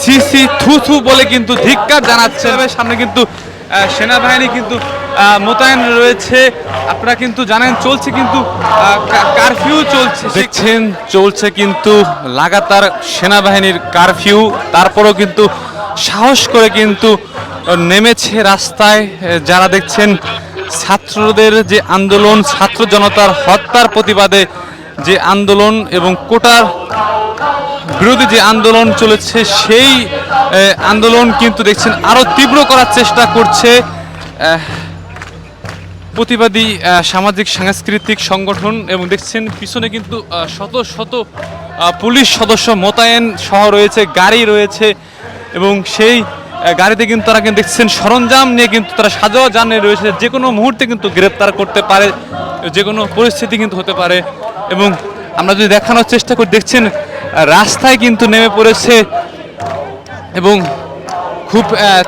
C C, থু থু বলে কিন্তু ধিক্কার জানাচ্ছে। সামনে কিন্তু সেনাবাহিনী কিন্তু মোতায়েন রয়েছে। আপনারা কিন্তু জানেন, চলছে কিন্তু কারফিউ চলছে। দেখছেন, চলছে কিন্তু লাগাতার সেনাবাহিনীর কারফিউ। তারপরেও কিন্তু সাহস করে কিন্তু নেমেছে রাস্তায়। যারা দেখছেন, ছাত্রদের যে আন্দোলন, ছাত্র জনতার হত্যার প্রতিবাদে যে আন্দোলন এবং কোটার বিরোধী যে আন্দোলন চলেছে, সেই আন্দোলন কিন্তু দেখছেন আরও তীব্র করার চেষ্টা করছে প্রতিবাদী সামাজিক, সাংস্কৃতিক সংগঠন এবং দেখছেন পিছনে কিন্তু শত শত পুলিশ সদস্য মোতায়েন সহ রয়েছে, গাড়ি রয়েছে এবং সেই গাড়িতে কিন্তু তারা কিন্তু দেখছেন সরঞ্জাম নিয়ে কিন্তু তারা সাজাও জানে রয়েছে। যে কোনো মুহূর্তে কিন্তু গ্রেপ্তার করতে পারে, যে কোনো পরিস্থিতি কিন্তু হতে পারে এবং আমরা যদি দেখানোর চেষ্টা করি, দেখছেন রাস্তায় কিন্তু নেমে পড়েছে এবং খুব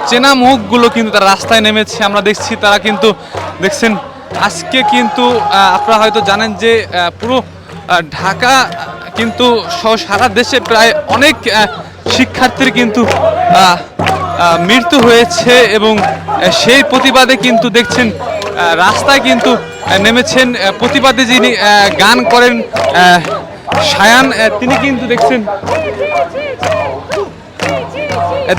চেনা মুখগুলো কিন্তু তারা রাস্তায় নেমেছে। আমরা দেখছি তারা কিন্তু, দেখছেন, আজকে কিন্তু আপনারা হয়তো জানেন যে পুরো ঢাকা কিন্তু সারা দেশে প্রায় অনেক শিক্ষার্থীর কিন্তু মৃত্যু হয়েছে এবং সেই প্রতিবাদে কিন্তু দেখছেন রাস্তায় কিন্তু নেমেছেন প্রতিবাদে যিনি গান করেন সায়ান তিনি কিন্তু দেখছেন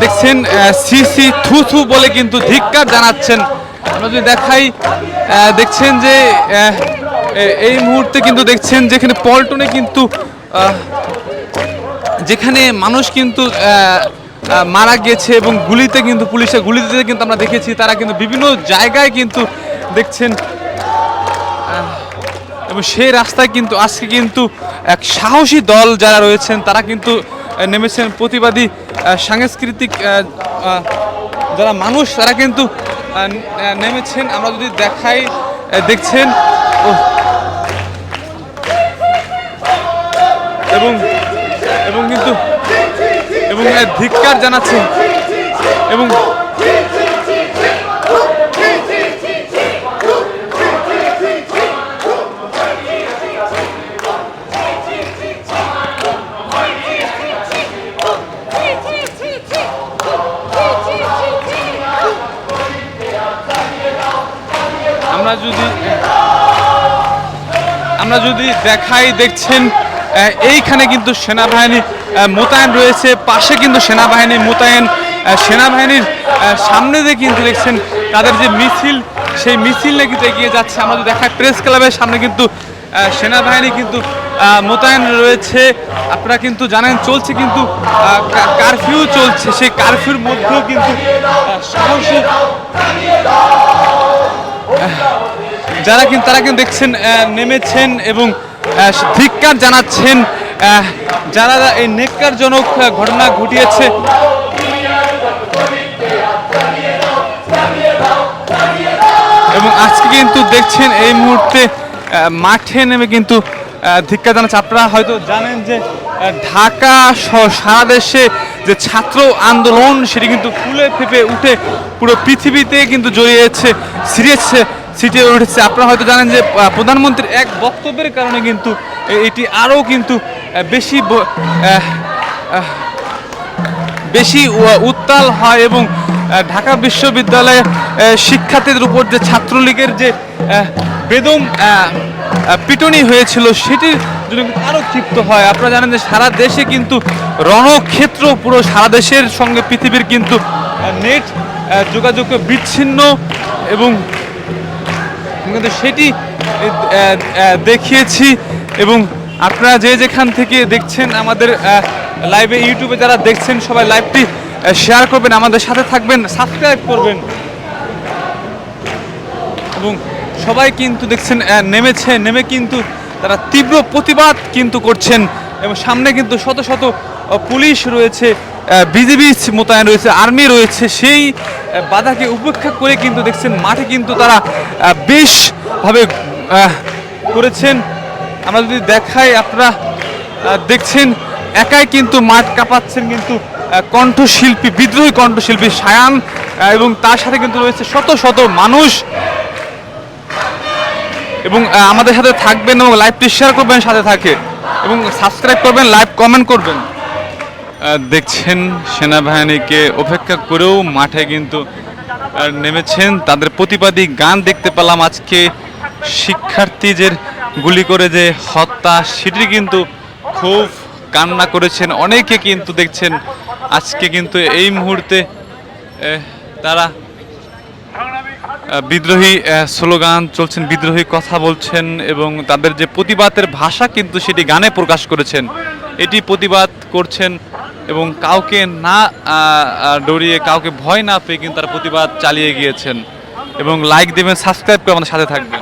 দেখছেন সি সি, থু থু বলে কিন্তু ধিক্কার জানাচ্ছেন। আমরা যদি দেখাই দেখছেন যে এই মুহূর্তে কিন্তু দেখছেন যেখানে পল্টনে কিন্তু যেখানে মানুষ কিন্তু মারা গেছে এবং গুলিতে কিন্তু পুলিশে গুলি দিতে কিন্তু আমরা দেখেছি, তারা কিন্তু বিভিন্ন জায়গায় কিন্তু দেখছেন এবং সেই রাস্তায় কিন্তু আজকে কিন্তু এক সাহসী দল যারা রয়েছেন, তারা কিন্তু নেমেছেন প্রতিবাদী সাংস্কৃতিক যারা মানুষ, তারা কিন্তু নেমেছেন। আমরা যদি দেখাই দেখছেন এবং এবং কিন্তু, এবং ধিক্কার জানাচ্ছেন। এবং আমরা যদি দেখাই, দেখছেন এইখানে কিন্তু সেনাবাহিনী মোতায়েন রয়েছে। পাশে কিন্তু সেনাবাহিনী, মোতায়েন সেনাবাহিনীর সামনে দিয়ে কিন্তু দেখছেন তাদের যে মিছিল, সেই মিছিল কিন্তু এগিয়ে যাচ্ছে। আমরা যদি প্রেস ক্লাবের সামনে কিন্তু সেনাবাহিনী কিন্তু মোতায়েন রয়েছে। আপনারা কিন্তু জানেন, চলছে কিন্তু কারফিউ চলছে। সেই কারফিউর মধ্যেও কিন্তু সাহসী যারা কিন্তু, তারা কিন্তু দেখছেন নেমেছেন এবং ধিক্কার জানাচ্ছেন যারা এই নেককারজনক ঘটনা ঘটিয়েছে। এবং আজকে কিন্তু দেখছেন এই মুহূর্তে মাঠে নেমে কিন্তু ধিক্কার জানাচ্ছে। আপনারা হয়তো জানেন যে ঢাকা সহ সারা দেশে যে ছাত্র আন্দোলন, সেটি কিন্তু ফুলে ফেপে উঠে পুরো পৃথিবীতে কিন্তু জড়িয়েছে সিরিয়াস সিটে উঠেছে। আপনারা হয়তো জানেন যে প্রধানমন্ত্রীর এক বক্তব্যের কারণে কিন্তু এটি আরও কিন্তু বেশি বেশি উত্তাল হয় এবং ঢাকা বিশ্ববিদ্যালয়ে শিক্ষার্থীদের উপর যে ছাত্রলীগের যে বেদম পিটনি হয়েছিল, সেটির জন্য আরও ক্ষিপ্ত হয়। আপনারা জানেন যে সারা দেশে কিন্তু রণক্ষেত্র পুরো সারা দেশের সঙ্গে পৃথিবীর কিন্তু নেট যোগাযোগ বিচ্ছিন্ন এবং কিন্তু সেটি দেখিয়েছি এবং আপনারা যে যেখান থেকে দেখছেন আমাদের লাইভে ইউটিউবে যারা দেখছেন সবাই লাইভটি শেয়ার করবেন, আমাদের সাথে থাকবেন সাবস্ক্রাইব করবেন। এবং সবাই কিন্তু দেখছেন নেমেছে, নেমে কিন্তু তারা তীব্র প্রতিবাদ কিন্তু করছেন এবং সামনে কিন্তু শত শত পুলিশ রয়েছে বিজিবি মোতায়েন রয়েছে, আর্মি রয়েছে, সেই বাধাকে উপেক্ষা করে কিন্তু দেখছেন মাঠে কিন্তু তারা বেশভাবে করেছেন। আমরা যদি দেখাই আপনারা দেখছেন, একাই কিন্তু মাঠ কাঁপাচ্ছেন কিন্তু কণ্ঠশিল্পী, বিদ্রোহী কণ্ঠশিল্পী সায়ান এবং তার সাথে কিন্তু রয়েছে শত শত মানুষ। এবং আমাদের সাথে থাকবেন এবং লাইভটি শেয়ার করবেন, সাথে থাকে। এবং সাবস্ক্রাইব করবেন লাইভ কমেন্ট করবেন। দেখছেন সেনাবাহিনীকে উপেক্ষা করেও মাঠে কিন্তু নেমেছেন। তাদের প্রতিবাদী গান দেখতে পেলাম আজকে শিক্ষার্থীদের গুলি করে যে হত্যা, সেটি কিন্তু খুব কান্না করেছেন। অনেকে কিন্তু দেখছেন আজকে কিন্তু এই মুহূর্তে তারা বিদ্রোহী স্লোগান চলছেন, বিদ্রোহী কথা বলছেন এবং তাদের যে প্রতিবাদের ভাষা কিন্তু সেটি গানে প্রকাশ করেছেন। এটি প্রতিবাদ করছেন এবং কাউকে না ডরিয়ে, কাউকে ভয় না পেয়ে কিন্তু তারা প্রতিবাদ চালিয়ে গিয়েছেন। এবং লাইক দেবেন সাবস্ক্রাইব করে আমাদের সাথে থাকবেন।